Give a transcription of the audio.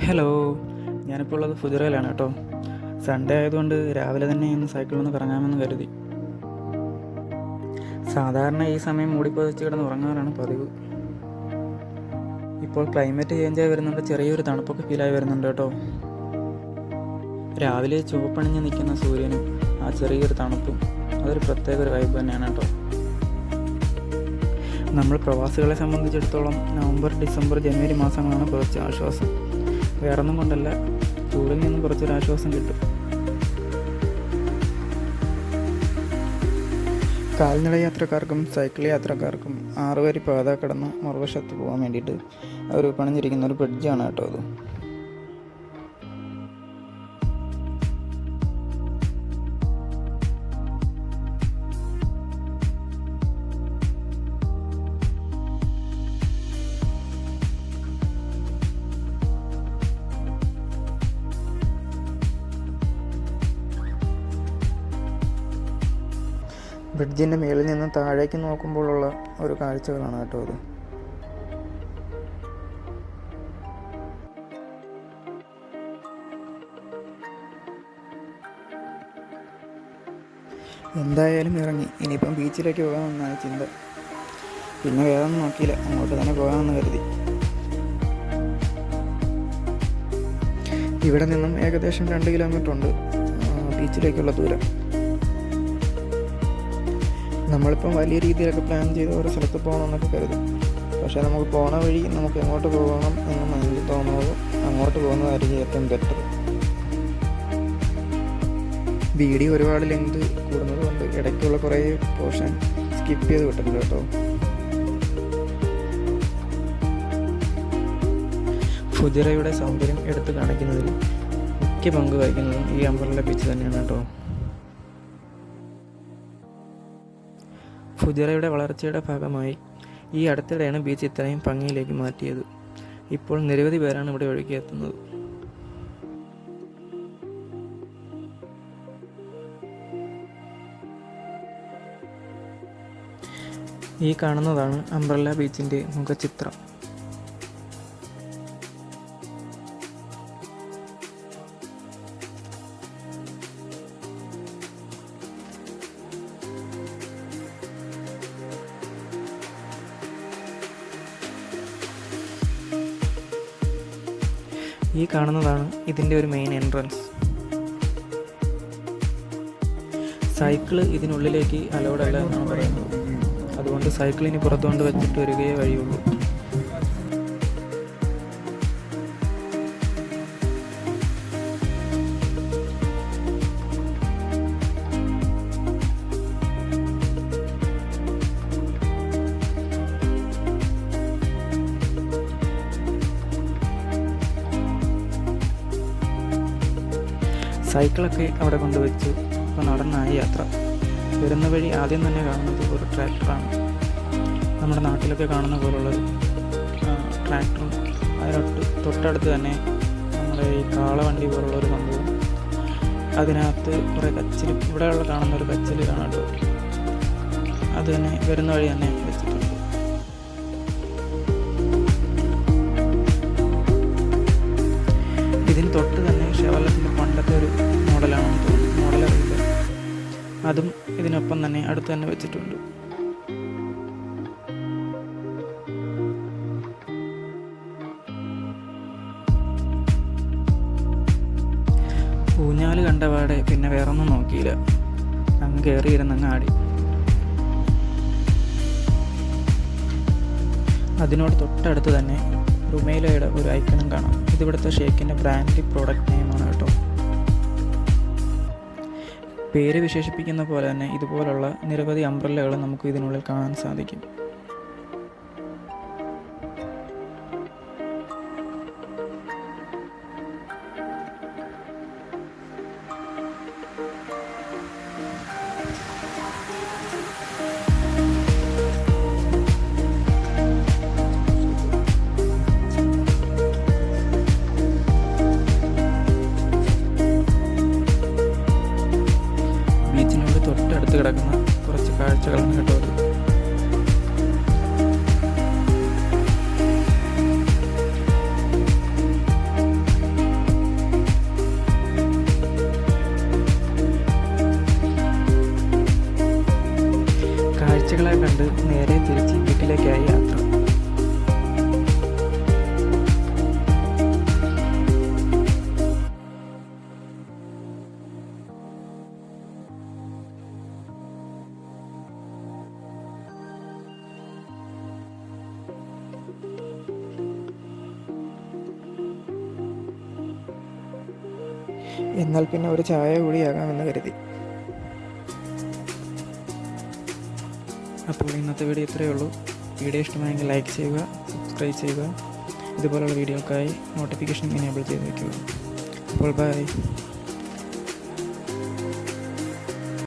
Hello ഞാനിപ്പോൾ ഉള്ളത് ഫുജറയിലാണ് കേട്ടോ. സൺഡേ ആയതുകൊണ്ട് രാവിലെ തന്നെ ഇന്ന് സൈക്കിളിൽ ഒന്ന് കറങ്ങാമെന്ന് കരുതി. സാധാരണ ഈ സമയം മൂടിപ്പതിച്ച് കിടന്ന് ഉറങ്ങാറാണ് പതിവ്. ഇപ്പോൾ ക്ലൈമറ്റ് ചേഞ്ചായി വരുന്നുണ്ട് ചെറിയൊരു തണുപ്പൊക്കെ ഫീലായി വരുന്നുണ്ട് കേട്ടോ. രാവിലെ ചുവപ്പണിഞ്ഞ് നിൽക്കുന്ന സൂര്യനും ആ ചെറിയൊരു തണുപ്പും അതൊരു പ്രത്യേക ഒരു വൈബ് തന്നെയാണ് കേട്ടോ. നമ്മൾ പ്രവാസികളെ സംബന്ധിച്ചിടത്തോളം നവംബർ ഡിസംബർ ജനുവരി മാസങ്ങളാണ് കുറച്ച് ആശ്വാസം. വേറൊന്നും കൊണ്ടല്ല. ചൂടിൽ നിന്ന് കുറച്ചൊരു ആശ്വാസം കിട്ടും. കാൽനട യാത്രക്കാർക്കും സൈക്കിൾ യാത്രക്കാർക്കും ആറുവരി പാത കടന്ന് മറുവശത്ത് പോകാൻ വേണ്ടിയിട്ട് അവർ പണിഞ്ഞിരിക്കുന്ന ഒരു ബ്രിഡ്ജാണ് കേട്ടോ അത്. ബ്രിഡ്ജിന്റെ മേളിൽ നിന്ന് താഴേക്ക് നോക്കുമ്പോഴുള്ള ഒരു കാഴ്ചകളാണ് കേട്ടോ അത് എന്തായാലും ഇറങ്ങി. ഇനിയിപ്പം ബീച്ചിലേക്ക് പോകാമെന്നാണ് ചിന്ത. പിന്നെ വേറെ ഒന്നും നോക്കിയില്ല. അങ്ങോട്ട് തന്നെ പോകാമെന്ന് കരുതി. ഇവിടെ നിന്നും ഏകദേശം രണ്ട് കിലോമീറ്റർ ഉണ്ട് ബീച്ചിലേക്കുള്ള ദൂരം. നമ്മളിപ്പം വലിയ രീതിയിലൊക്കെ പ്ലാൻ ചെയ്ത് ഓരോ സ്ഥലത്ത് പോകണമെന്നൊക്കെ കരുതും. പക്ഷേ നമുക്ക് പോണ വഴി നമുക്ക് എങ്ങോട്ട് പോകണം എന്ന് മൈൻഡിൽ തോന്നുന്നത് അങ്ങോട്ട് പോകുന്നതായിരിക്കും ഏറ്റവും ബെറ്റർ വീഡിയോ ഒരുപാട് ലെങ്ത് കൂടുന്നത് കൊണ്ട് ഇടയ്ക്കുള്ള കുറേ പോർഷൻ സ്കിപ്പ് ചെയ്ത് വിട്ടിട്ടുണ്ട് കേട്ടോ. ഫുജിറയുടെ സൗന്ദര്യം എടുത്തു കാണിക്കുന്നതിൽ മുഖ്യ പങ്ക് വഹിക്കുന്നതും ഈ അമ്പറിലെ ബീച്ച് തന്നെയാണ് കേട്ടോ. ഫുജിറയുടെ വളർച്ചയുടെ ഭാഗമായി ഈ അടുത്തിടെയാണ് ബീച്ച് ഇത്രയും ഭംഗിയിലേക്ക് മാറ്റിയത്. ഇപ്പോൾ നിരവധി പേരാണ് ഇവിടെ ഒഴുകിയെത്തുന്നത് ഈ കാണുന്നതാണ് അംബ്രല്ല ബീച്ചിന്റെ മുഖചിത്രം. ഈ കാണുന്നതാണ് ഇതിന്റെ ഒരു മെയിൻ എൻട്രൻസ് സൈക്കിൾ ഇതിനുള്ളിലേക്ക് അലൗഡ് അല്ല എന്നാണ് പറയുന്നത്. അതുകൊണ്ട് സൈക്കിളിന് പുറത്തുകൊണ്ട് വെച്ചിട്ട് വരികയേ വഴിയുള്ളൂ. സൈക്കിളൊക്കെ അവിടെ കൊണ്ടുവച്ച് ഇപ്പോൾ നടന്നായി യാത്ര. വരുന്ന വഴി ആദ്യം തന്നെ കാണുന്നത് ഒരു ട്രാക്ടറാണ്. നമ്മുടെ നാട്ടിലൊക്കെ കാണുന്ന പോലുള്ള ട്രാക്ടറും അതിനൊട്ട് തൊട്ടടുത്ത് തന്നെ നമ്മുടെ ഈ കാളവണ്ടി പോലുള്ള ഒരു സംഭവം. അതിനകത്ത് കുറേ കച്ചിൽ ഇവിടെയുള്ള കാണുന്ന ഒരു കച്ചിൽ കാണാട്ടോ അത് തന്നെ വരുന്ന വഴി തന്നെ വെച്ചിട്ടുണ്ട്. അതും ഇതിനൊപ്പം തന്നെ അടുത്ത് തന്നെ വെച്ചിട്ടുണ്ട്. ഊഞ്ഞാൽ കണ്ടപാടെ പിന്നെ വേറൊന്നും നോക്കിയില്ല. അങ്ങ് കയറിയിരുന്ന് അങ്ങ് ആടി. അതിനോട് തൊട്ടടുത്ത് തന്നെ റുമേലയുടെ ഒരു ഐക്കണും കാണാം. ഇതിവിടുത്തെ ഷേക്കിന്റെ ബ്രാൻഡ് പ്രോഡക്റ്റ് നെയിമാണ് കേട്ടോ. പേര് വിശേഷിപ്പിക്കുന്ന പോലെ തന്നെ ഇതുപോലുള്ള നിരവധി അംബ്രല്ലകൾ നമുക്ക് ഇതിനുള്ളിൽ കാണാൻ സാധിക്കും. കാഴ്ചകളെ കണ്ട് നേരെ തിരിച്ച് വീട്ടിലേക്കായി യാത്ര. എന്നാൽ പിന്നെ ഒരു ചായ കൂടിയാകാമെന്ന് കരുതി. അപ്പോൾ ഇന്നത്തെ വീഡിയോ ഇത്രയേ ഉള്ളൂ. വീഡിയോ ഇഷ്ടമായെങ്കിൽ ലൈക്ക് ചെയ്യുക സബ്സ്ക്രൈബ് ചെയ്യുക. ഇതുപോലുള്ള വീഡിയോക്കായി നോട്ടിഫിക്കേഷൻ എനേബിൾ ചെയ്ത് വയ്ക്കുക അപ്പോൾ ബൈ